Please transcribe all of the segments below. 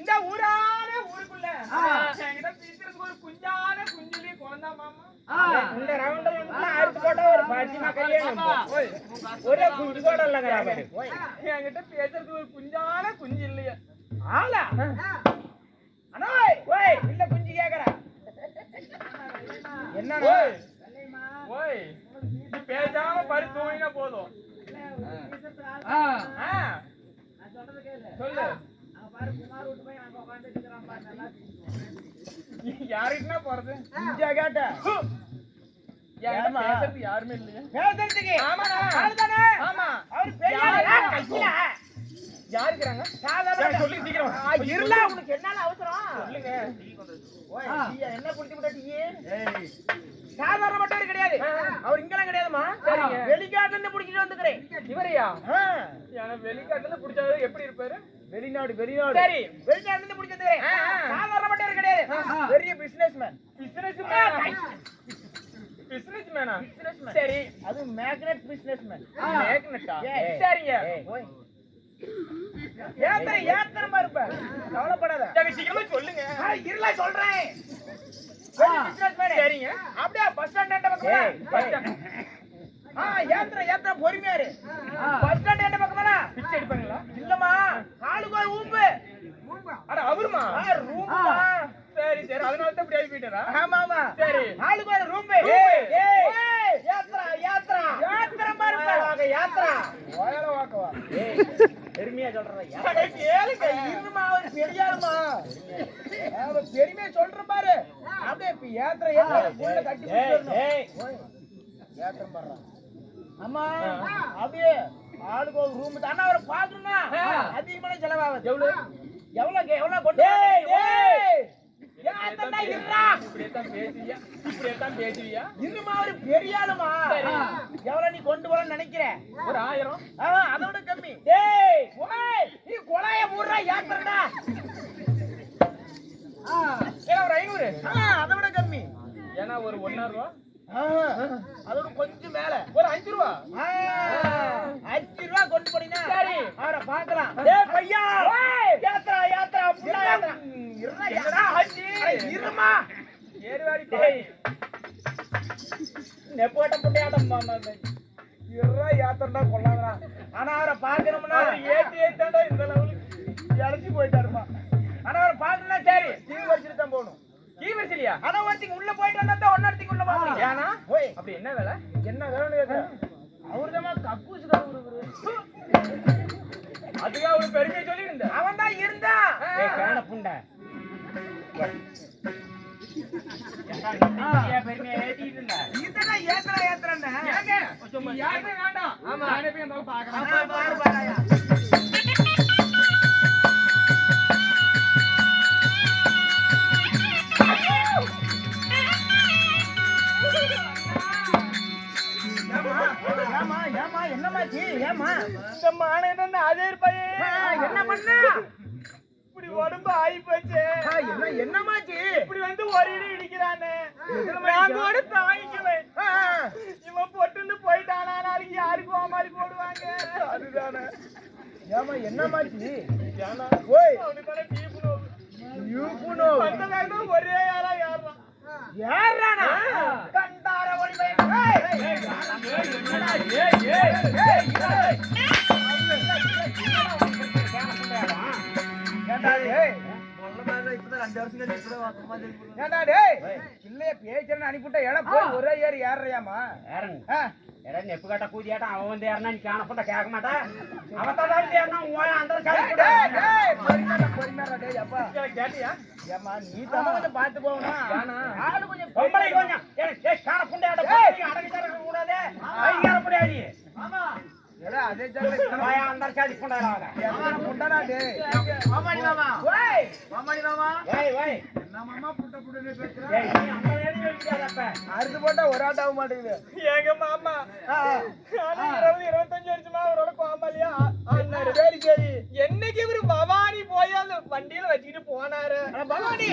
இந்த ஊரான ஊருக்குள்ள. என்கிட்ட பேசுறதுக்கு ஒரு குஞ்சான குஞ்சுலி குழந்தா மாமா. ஆ, இந்த ரவுண்டர் வந்து அறுத்து போட்டா ஒரு பாத்திமா கல்யாணம் ஓய், ஒரே குஞ்சு கூட இல்லைங்க அவரு. ஓய். என்கிட்ட பேசுறதுக்கு ஒரு குஞ்சான குஞ்சு இல்லையா ஆளா ஓய், இல்ல குஞ்சு கேக்குறா. என்னண்ணா? ஓய்! ஓய்! நீ பேசாம பறி தூங்கினா போதும். ஆ, ஆ, சொல்லு. யாருக்குன்னா போறது? குஞ்சா கேட்ட. யாருமே இல்லையா. பேசுறதுக்கு. ஆமா. அவரு பெரிய? கையில. சொல்லு சீக்கிரம். உனக்கு என்னால அவசரம்? சொல்லுங்க. என்ன குடிச்சு விட்ட டீ? ஏய், சாதாரண மட்டும் கிடையாது. அவர் இங்கெல்லாம் கிடையாதுமா சரிங்க. வெளிக்காட்டுல இருந்து புடிச்சிட்டு வந்துக்கிறேன். இவரையா? பிடிச்சது எப்படி இருப்பாரு? வெளிநாடு வெளிநாடு. சரி. வெளிநாட்டுல இருந்து புடிச்சு வந்துக்கிறேன். சாதாரண மட்டும் கிடையாது. பெரிய பிசினஸ் மேன் பிசினஸ் பிசினஸ் மேனா பிசினஸ் மேன் சரி. அது மேக்னெட் பிசினஸ் மேன் மேக்னெட்டா. சரிங்க. ஓய் ஏத்தர ஏத்தரமா இருப்ப. கவலைப்படாத. சீக்கிரமா சொல்லுங்க. இருளா சொல்றேன். சரிங்க. அப்படியே பஸ் ஸ்டாண்ட் பஸ். ஸ்டாண்ட் ஆ ஏத்தர ஏத்தர பொறுமையா இரு. ஆ. பஸ் ஸ்டாண்ட் எந்த பக்கமா பிச்சை எடுப்பாங்களா? இல்லம்மா ஆளுக்கு ஒரு ஊம்பு. அட அவருமா? ஆ, ரூம்பா சரி சரி. அதனால தான் இப்படி போயிட்டாரா ஆமா ஆமா சரி. ஆளுக்கு ஒரு ரூம்பு ரூம்பு. ஏய் ஏய் யாத்ரா யாத்ரா யாத்ரா பாருங்க யாத்ரா ஓயல வாக்கவா ஏய் பெருமையா சொல்றதா அட, கேளுங்க இருமா அவர் பெரியாருமா அவன் பெருமையா சொல்ற பாரு. அப்படியே இப்ப ஏத்திர ஏத்திர கட்டி. ஏத்திரம் அப்படியே ஆளுக்கு ஒரு ரூம் தானே அவரை பாக்கணும்னா அதிகமான செலவாகுது. எவ்வளவு? எவ்வளவு எவ்வளவு கொண்டு பேசுவியா இன்னுமா அவரு பெரிய ஆளுமா. எவ்வளவு நீ கொண்டு வரன்னு நினைக்கிற? ஒரு ஆயிரம். அதோட கம்மி. டேய் நீ கொலைய மூடுறா ஏத்துறடா ஒரு ஐநூறு. ஆ அதோட கம்மி. ஏன்னா ஒரு ஒன்னா ரூபா. அதோட கொஞ்சம் மேல. ஒரு அஞ்சு ரூபா. அஞ்சு ரூபா கொண்டு போனீங்கன்னா சரி. அவரை பார்க்கலாம். டேய் பையா. யாத்ரா யாத்ரா புள்ளா இருமா? ஏறுவாடி டேய் நெப்போட்ட புண்டையாட்டம் இருடா யாத்திரா கொள்ளாதடா. ஆனா அவரை பார்க்கணும்னா ஏத்தி ஏத்தாண்டா இந்த லெவலுக்கு. இறச்சி போயிட்டாருமா. ஆனா அவரை பார்க்கணும்னா சரி. வச்சுட்டு தான் போகணும். கீ வச்சிலியா ஆனா ஒருத்திங்க உள்ள போயிட்டு வந்தா தான் ஒன்னொருத்திங்க உள்ள போகணும் ஏன்னா? ஓய். அப்படி என்ன வேலை? என்ன கேட்க அவர்தான் கக்கூசு கவுரு அதுக்கு அவரு பெருமையை சொல்லி என்ன பண்ண? இப்படி உடம்பு ஆயி போச்சு ஆ, என்ன என்னம்மாச்சு? இப்படி வந்து ஒரு இடி இடிக்கிறானே எதுல நான் மடிக்கிறான்? கூட தாங்கிக்கவே ஆ, ஆ. இவன் பொட்டுன்னு போயிட்டானா நாளைக்கு யாருக்கு மாதிரி போடுவாங்க அதுதானே. ஏன்னா ஓய், டீப்பு நோவு. யூப்புனோ. அந்த வேகம் ஒரே யாரா யாரா யார்றானா? கண்டார. ஏய், ஏய், இது? ஏய், ஏய், ஏண்டா டேய்? அனுப்பிவிட்டா, எடா போய் ஒரே ஏறு ஏறுறியாம்மா? ஆ, நெப்பு கட்ட கூதியாட்டம் அவன் வந்து நீ காணப்பட்ட கேட்க மாட்டேன் அவன் தான் உன் அந்த டேய், அப்பா. எனக்கு கேட்டியா? ஏம்மா, நீ தான் கொஞ்சம் பார்த்து போகணும். ஆளு கொஞ்சம் பொம்பளை கொஞ்சம். ஏய், ஏய், காண பொம்பளைங்க அடங்கி கூடாது முடியாது ஆமா. ஏடா, அதே ஜாகல இத்தனை போய் అందరు చదువుకుంటారు எத்தனை முண்டனா டேய்? மாமாடி மாமா ஓய், மாமாடி மாமா ఓయ్ ఓయ్ என்ன மாமா புட்ட புட்டனே பேசுற ஏய் நீ அந்த வேலையை வச்சுக்காதப்ப அறுத்து போட்டா ஒரு ஆட்ட ஆக மாட்டேங்குது எங்க மாமா ஆ, ஆ. ஆனா இருபது இருபத்தஞ்சு வருஷமா அவரோட கோமாலியா ஆனாரு சரி சரி என்னைக்கு இவரு பவானி போய் அந்த வண்டியில வச்சுக்கிட்டு போனாரு அட பவானி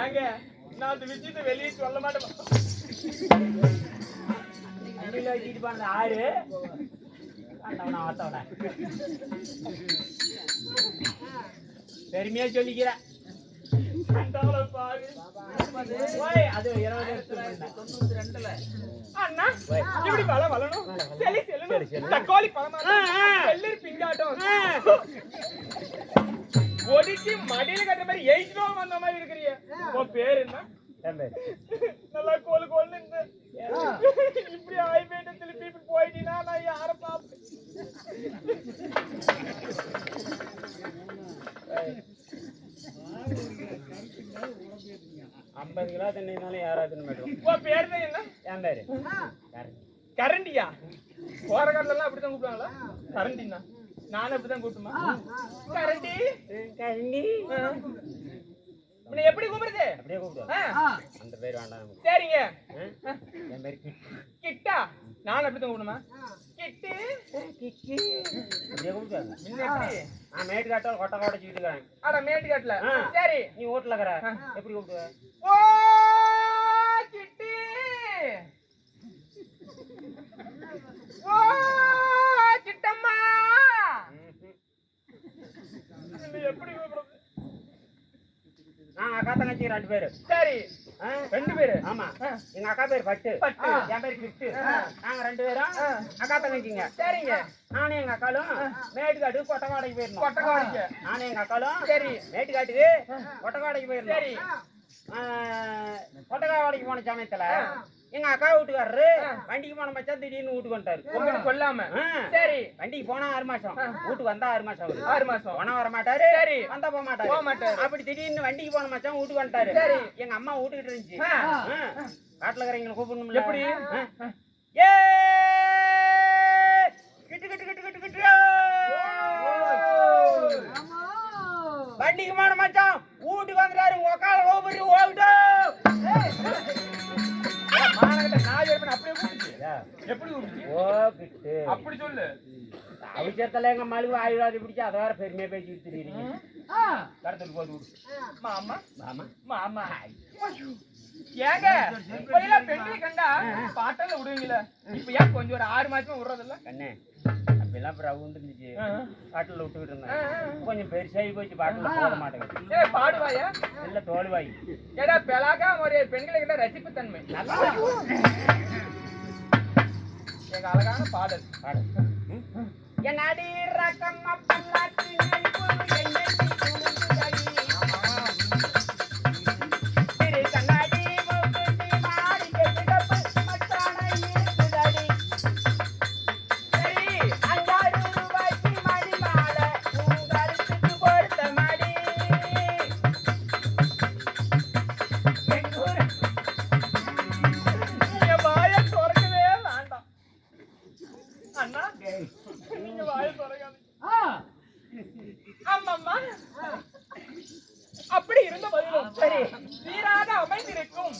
ஏங்க நான் அந்த விஷயத்தை வெளியே சொல்ல மாட்டேன் ஆறு பெருமையா சொல்லிக்கிறேன் அண்ணா இப்படி வள வளணும் செலி செல்லணும் தக்காளி பழமாட்டம் வெள்ளரி பிங்காட்டம் ஒடிச்சு மடியில கட்டுற மாதிரி எயிட் ரூபா வந்த மாதிரி இருக்கிறீங்க உன் பேர் என்ன நல்லா கோலு கோல்னு இருந்த இப்படி ஆகி போயிட்டு திருப்பி இப்படி போயிட்டீங்கன்னா நான் யார பார்ப்பேன் ஐம்பது கிலோ தின்னாலும் யாராவது மேடம் உன் பேர் தான் என்ன? என் பேரு. கரண்டியா? போற எல்லாம் அப்படிதான் கூப்பிடுவாங்களா கரண்டினா நானும் அப்படிதான் கூப்பிட்டுமா? கரண்டி? உன்னை எப்படி கூப்பிடுறது? அப்படியே கூப்பிடு. ஆ, அந்த பேர் வேண்டாம். நமக்கு சரிங்க? என் பேர் கிட்டு? கிட்டா நானும் அப்படிதான் கூப்பிடுமா? கிட்டு கிட்டு கோட்டை வச்சுக்கிட்டுக்கிறேன் அட மேட்டுக்காட்டுல. சரி. நீ வீட்டில் இருக்கிற. எப்படி கூப்பிடுவ ஓ கிட்டி ஓ கிட்டம்மா உன்னை எப்படி கூப்பிடுறது நான் அக்கா தங்கச்சி ரெண்டு பேரு. சரி? ரெண்டு பேரு. ஆமா. எங்க அக்கா பேர் பட்டு. பட்டு. என் பேர் கிட்டு நாங்க ரெண்டு பேரும். அக்கா தங்கச்சிங்க. சரிங்க. நானும் எங்க அக்காலும் மேட்டுக்காட்டு கொட்டக்காடைக்கு போயிருந்தோம். கொட்டக்காடைக்கு. நானும் எங்க அக்காலும் சரி. மேட்டுக்காட்டுக்கு கொட்டக்காடைக்கு போயிருந்தோம். சரி. கொட்டக்காடைக்கு போன சமயத்துல எங்க அக்கா வீட்டுக்காரரு வண்டிக்கு போன மச்சான் திடீர்னு வீட்டுக்கு வந்துட்டாரு. உங்களுக்கு கொல்லாம. சரி. வண்டிக்கு போனா ஆறு மாசம். வீட்டுக்கு வந்தா ஆறு மாசம் ஆறு மாசம். போனா வர மாட்டாரு. சரி. வந்தா போக மாட்டாரு. போக மாட்டாரு. அப்படி திடீர்னு வண்டிக்கு போன மச்சான் வீட்டுக்கு வந்துட்டாரு. சரி. எங்க அம்மா வீட்டுக்கிட்டு இருந்துச்சு. காட்டுல இருக்கிறவங்களை கூப்பிடணும்ல. எப்படி? அவிச்சத்துல எங்க மழுவு ஆயுர்வாதி பிடிச்சு அதை வேற பெருமையா பேசிட்டு தெரியுறீங்க ஆ. கடத்துட்டு போது விடு மாமா. ஆமா மாமா. ஏங்க பெண்களை கண்டா பாட்டல்ல விடுவீங்களா? இப்ப ஏன் கொஞ்சம் ஒரு ஆறு மாசமா விடுறதில்ல? கண்ணே அப்படிலாம் பிரவுண்டு இருந்துச்சு. பாட்டில் விட்டுக்கிட்டு இருந்தேன். கொஞ்சம் பெருசாகி போச்சு பாட்டில் போட மாட்டேங்குது. ஏ பாடுவாயா? நல்ல தோல்வாய். ஏடா பெலாக்கா ஒரு பெண்களை கண்டா ரசிப்பு தன்மை நல்லா எங்க அழகான பாடல். பாடு ம். என் அடி ரக்கம் பல்லாக்கு சரி சீராக அமைந்திருக்கும்.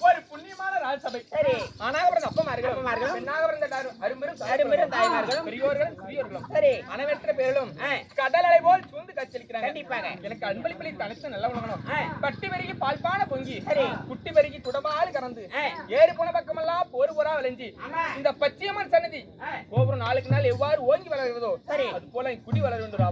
ஒரு புண்ணியமான ராஜசபை சரி. ஆனாகபிறந்த அப்பமார்கள் அப்பமார்களும், பெண்ணாகபிறந்த தாரு- அரும்பெரும் அரும்பெரும் தாய்மார்களும், பெரியோர்களும் சிறியோர்களும் சரி அனைவற்ற பேர்களும் ஆ. கடல் அலை போல் சூழ்ந்து கச்சலிக்கிறாங்க கண்டிப்பாக. எனக்கு அன்பளிப்பளி தனித்து நல்ல உணவனும். பட்டி பெருகி பால்பான பொங்கி சரி. குட்டி பெருகி குடமாறு கறந்து. ஏறு போன பக்கமெல்லாம் போர் போரா விளைஞ்சி. இந்த பச்சையம்மன் சன்னதி. கோபுரம் நாளுக்கு நாள் எவ்வாறு ஓங்கி வளர்கிறதோ சரி. அது போல என் குடி வளர வேண்டும்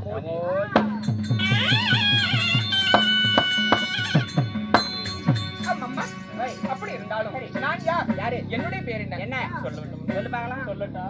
யார்? என்னுடைய பேர் என்ன? என்ன? சொல்ல வேண்டும் சொல்லு பார்க்கலாம். சொல்லட்டா?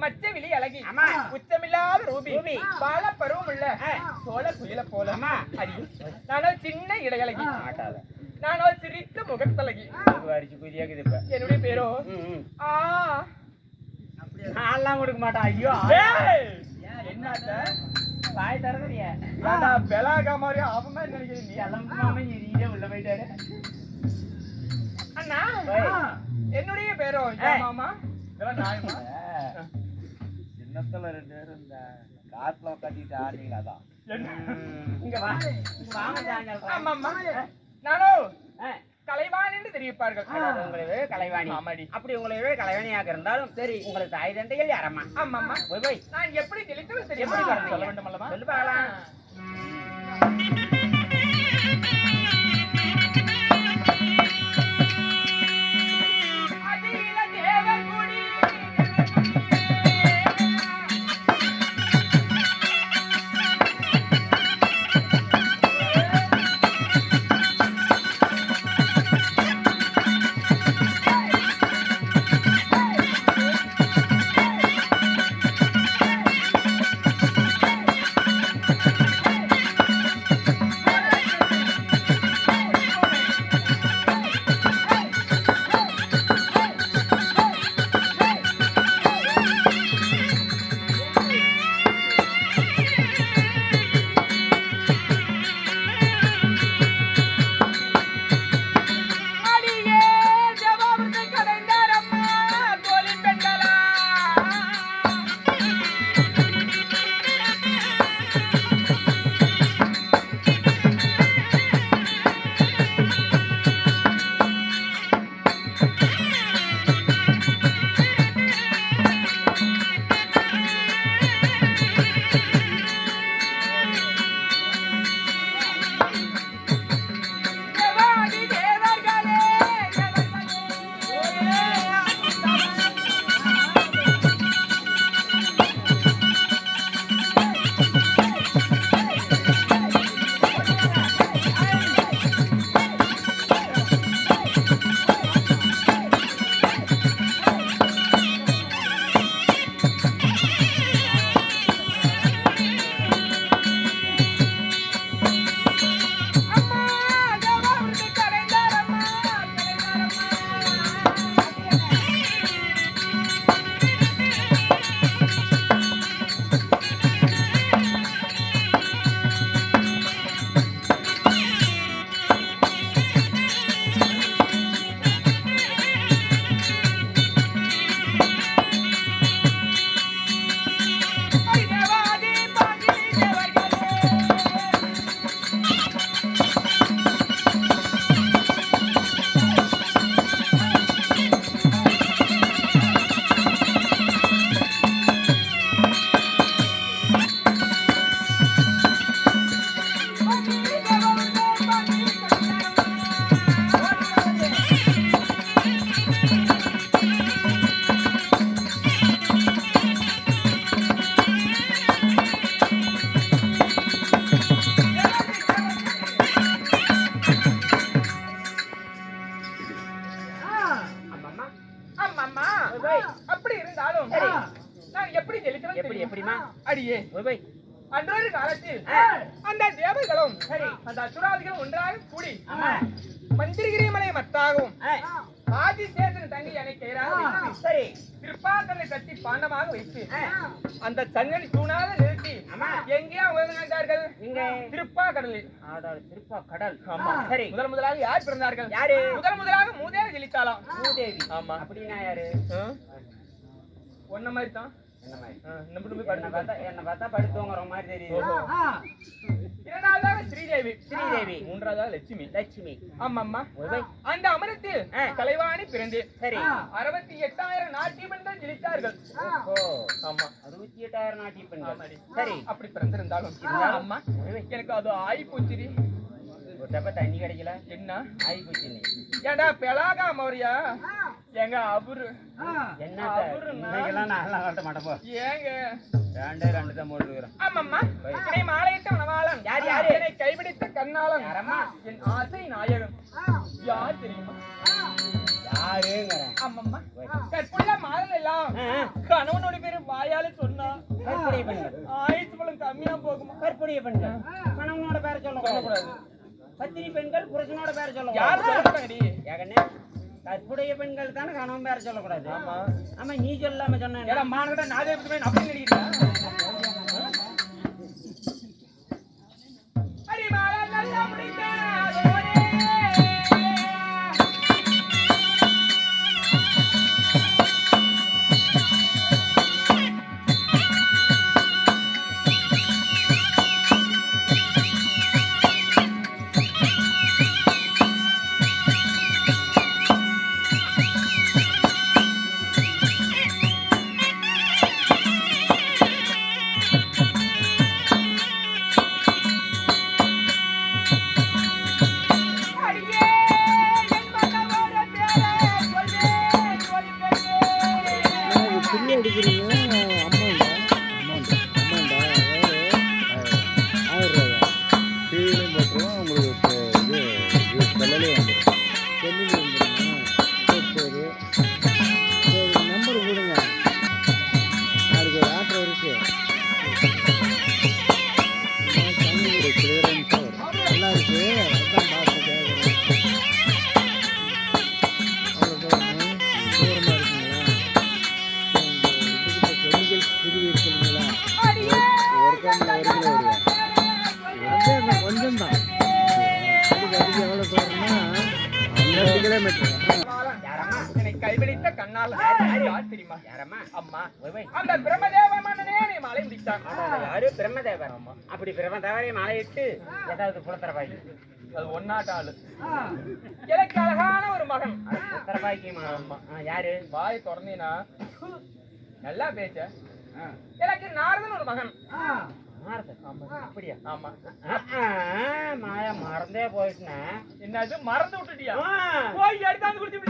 மச்ச விழி அழகி. உச்சமில்லாத ரூபி. பால பருவம் உள்ள சோழ குயில போல. நானோ சின்ன இடையழகி. நானோ சிரித்த முகத்தழகி. என்னுடைய பேரோ. ஆ. நான்லாம் கொடுக்க மாட்டேன் ஐயோ! என்னத்த வாய் ஏன்டா பெலாகா மாதிரி அவன் மாதிரி நினைக்கிறீங்க நீ? எரியில உள்ள போயிட்டாரு. அண்ணா. என்னுடைய பேரோ. மாமா? இதெல்லாம் சின்னத்துல ரெண்டு பேரும் இந்த காத்துல கட்டிட்டு ஆடுறீங்க அதான். இங்க வா இங்க வாங்க சாயங்காலம் ஆமா ஆமா. நானோ? ஆ. கலைவான் என்று தெரிவிப்பார்கள் உங்களவே கலைவாணி. ஆமாடி. அப்படி உங்களவே கலைவாணியாக இருந்தாலும் சரி உங்களுக்கு தாய் தந்தைகள் யாரம்மா ஆமா ஆமா போய் போய் நான் எப்படி தெளித்தவள் தெரியுமா? எப்படி? சொல்ல வேண்டும் அல்லவா? சொல்லு பார்க்கலாம். அடியே. போய் போய் அன்றொரு காலத்தில். அந்த தேவர்களும் சரி. அந்த அசுராதிகளும் ஒன்றாக கூடி ஆமா மந்திரகிரி மலை மத்தாகவும் ஆதிசேஷன் தங்கி சரி. கட்டி பாண்டமாக வைத்து அந்த சங்கடி தூணாக நிறுத்தி. எங்கேயா உயர்ந்தார்கள் இங்க திருப்பா கடலில் திருப்பா கடல். ஆமா. சரி. முதல் முதலாக யார் பிறந்தார்கள்? யாரு? முதல் முதலாக மூதேவி ஜெலித்தாலாம் பூதேவி ஆமா. அப்படின்னா யாரு? ஒன்ன மாதிரி தான். என்ன மாதிரி? நம்ம போய் என்ன படுத்து பார்த்தா என்ன பார்த்தா படுத்துவங்கிற மாதிரி தெரியுது. இரண்டாவதாக ஸ்ரீதேவி ஸ்ரீதேவி. மூன்றாவதாக லட்சுமி. லட்சுமி. ஆமாம்மா. அந்த அமரத்தில். கலைவாணி பிறந்து சரி. அறுபத்தி எட்டாயிரம் நாட்டிய பெண்கள் ஜெயித்தார்கள் ஆமா. அறுபத்தி எட்டாயிரம் நாட்டிய பெண்கள். சரி. அப்படி பிறந்திருந்தாலும் அம்மா எனக்கு அது ஆயி போச்சுரி ஒரு டப்பா தண்ணி கிடைக்கல. என்ன? ஆகி போச்சு நீ ஏண்டா பெலாகா மௌரியா எங்க அவரு என்ன நான். மாட்டேன் ஏங்க. ரெண்டே ரெண்டு தான் போட்டுக்கிறேன் ஆமாம்மா. என்னை மாலையிட்ட மணவாளன். யார், யாரு? என்னை கைபிடித்த கண்ணாளன். யாரம்மா? என் ஆசை நாயகன். யார் தெரியுமா? யாருங்கிறேன்? ஆமாம்மா. கற்புள்ள மாதம் எல்லாம். கணவனோட பேரு வாயால சொன்னா. கற்புடைய பெண்கள். ஆயுசு பலம் கம்மியா போகுமா? கற்புடைய பெண்கள். கணவனோட பேரை சொல்லக்கூடாது சொல்லக்கூடாது. பத்தினி பெண்கள் புருஷனோட பேரை யார் சொல்லக்கூடாது சொல்லக்கூடாது ஏகனே கற்புடைய பெண்கள் தானே கணவன் பேரை சொல்லக்கூடாது? ஆமா. ஆமா நீ சொல்லாம சொன்ன மானகட்ட நாதே அப்படி நினைக்கிறேன் மாலையிட்டு ஏதாவது குளத்தரபாய்க்கு அது ஒன்னாட்ட ஆளு. எனக்கு அழகான ஒரு மகன். குளத்தரபாய்க்கு யாரு? வாய் திறந்தீனா? நல்லா பேச்ச. எனக்கு நாரதன் ஒரு மகன். நாரதன். அப்படியா? ஆமா. மாயா மறந்தே போயிட்டுனே? என்னது மறந்து விட்டுட்டியா. போய் எடுத்தாந்து குடிச்சு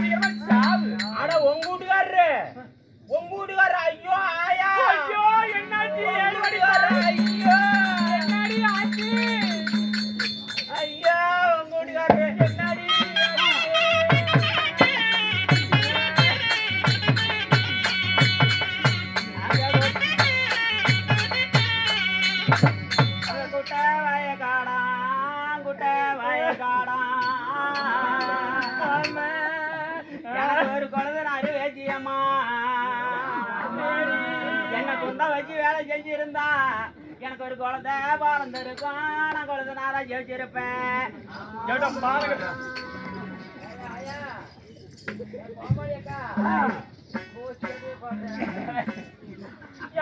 அட உங்க வீட்டுக்காரரு. உங்க வீட்டுக்காரரு ஐயோ ஆயா. ஐயோ என்னாச்சு? ஐயோ. ஒரு குழந்தை பிறந்திருக்கும் நான் குழந்தை ஜெயிச்சிருப்பேன்.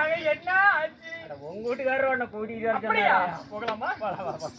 ஏங்க, என்ன ஆச்சு? உங்க வீட்டுக்காரர் உன்னை கூட்டிட்டு வர அப்படியா? சொன்னாரு. போகலாமா? வா, வா, வா.